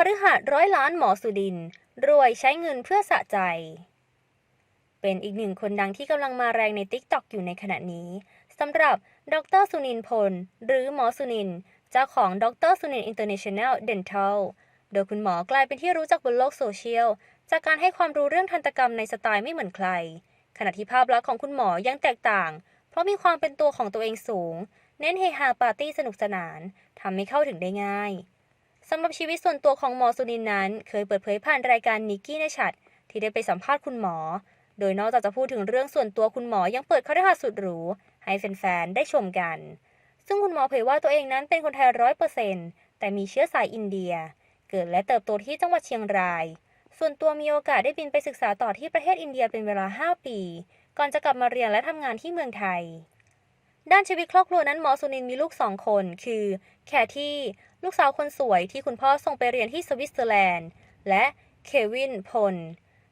คฤหาสน์ร้อยล้านหมอสุดิน รวยใช้เงินเพื่อสะใจ เป็นอีกหนึ่งคนดังที่กำลังมาแรงใน t ิ k t o k อกอยู่ในขณะนี้สำหรับดรสุนินพล หรือหมอสุนิน เจ้าของดรสุนิน International Dental โดยคุณหมอกลายเป็นที่รู้จักบนโลกโซเชียล จากการให้ความรู้เรื่องทันตกรรมในสไตล์ไม่เหมือนใคร ขณะที่ภาพลักษณ์ของคุณหมอยังแตกต่าง เพราะมีความเป็นตัวของตัวเองสูง เน้นเฮฮาปาร์ตี้สนุกสนานทำให้เข้าถึงได้ง่าย สำหรับชีวิตส่วนตัวของหมอสุนินนั้น เคยเปิดเผยผ่านรายการนิกกี้ในชัดที่ได้ไปสัมภาษณ์คุณหมอ โดยนอกจากจะพูดถึงเรื่องส่วนตัวคุณหมอยังเปิดคฤหาสน์สุดหรูให้แฟนๆได้ชมกัน ซึ่งคุณหมอเผยว่าตัวเองนั้นเป็นคนไทยร้อยเปอร์เซ็นต์แต่มีเชื้อสายอินเดีย เกิดและเติบโตที่จังหวัดเชียงราย ส่วนตัวมีโอกาสได้บินไปศึกษาต่อที่ประเทศอินเดียเป็นเวลา 5 ปี ก่อนจะกลับมาเรียนและทำงานที่เมืองไทย ด้านชีวิตครอบครัวนั้นหมอสุนินมีลูกสองคน คือ แคที่ลูกสาวคนสวยที่คุณพ่อส่งไปเรียนที่สวิตเซอร์แลนด์ และเควินพล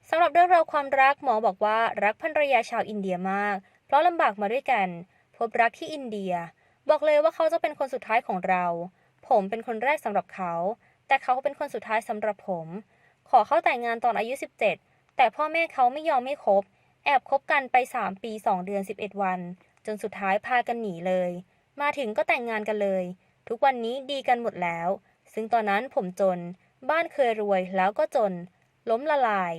สำหรับเรื่องราวความรักหมอบอกว่ารักภรรยาชาวอินเดียมาก เพราะลำบากมาด้วยกัน พบรักที่อินเดีย บอกเลยว่าเขาจะเป็นคนสุดท้ายของเรา ผมเป็นคนแรกสำหรับเขา แต่เขาเป็นคนสุดท้ายสำหรับผม ขอเข้าแต่งงานตอนอายุ 17 แต่พ่อแม่เขาไม่ยอมไม่คบ แอบคบกันไป 3 ปี 2 เดือน 11 วัน จนสุดท้ายพากันหนีเลย มาถึงก็แต่งงานกันเลย ทุกวันนี้ดีกันหมดแล้ว ซึ่งตอนนั้นผมจน บ้านเคยรวยแล้วก็จน ล้มละลาย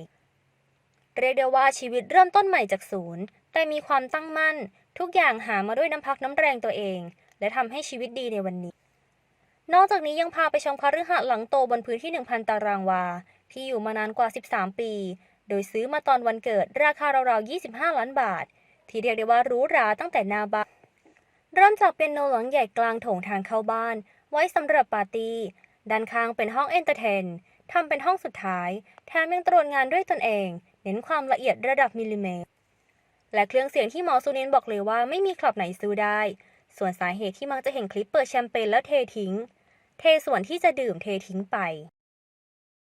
เรียกได้ว่าชีวิตเริ่มต้นใหม่จากศูนย์ แต่มีความตั้งมั่น ทุกอย่างหามาด้วยน้ำพักน้ำแรงตัวเอง และทำให้ชีวิตดีในวันนี้ นอกจากนี้ยังพาไปชมคฤหาสน์หลังโตบนพื้นที่ 1,000 ตารางวา ที่อยู่มานานกว่า 13 ปี โดยซื้อมาตอนวันเกิดราคาราวๆ 25 ล้านบาท ที่เรียกได้ว่ารูหราตั้งแต่หน้าบ้านเริ่มจากเป็นโนหลังใหญ่กลางโถงทางเข้าบ้าน ไว้สำหรับปาร์ตี้ด้านข้างเป็นห้องเอนเตอร์เทนทำเป็นห้องสุดท้ายแถมยังตรวจงานด้วยตนเอง เน้นความละเอียดระดับมิลลิเมตร และเครื่องเสียงที่หมอสุนินบอกเลยว่าไม่มีคลับไหนซื้อได้ ส่วนสาเหตุที่มักจะเห็นคลิปเปิดแชมเปญแล้วเททิ้ง เทส่วนที่จะดื่มเททิ้งไป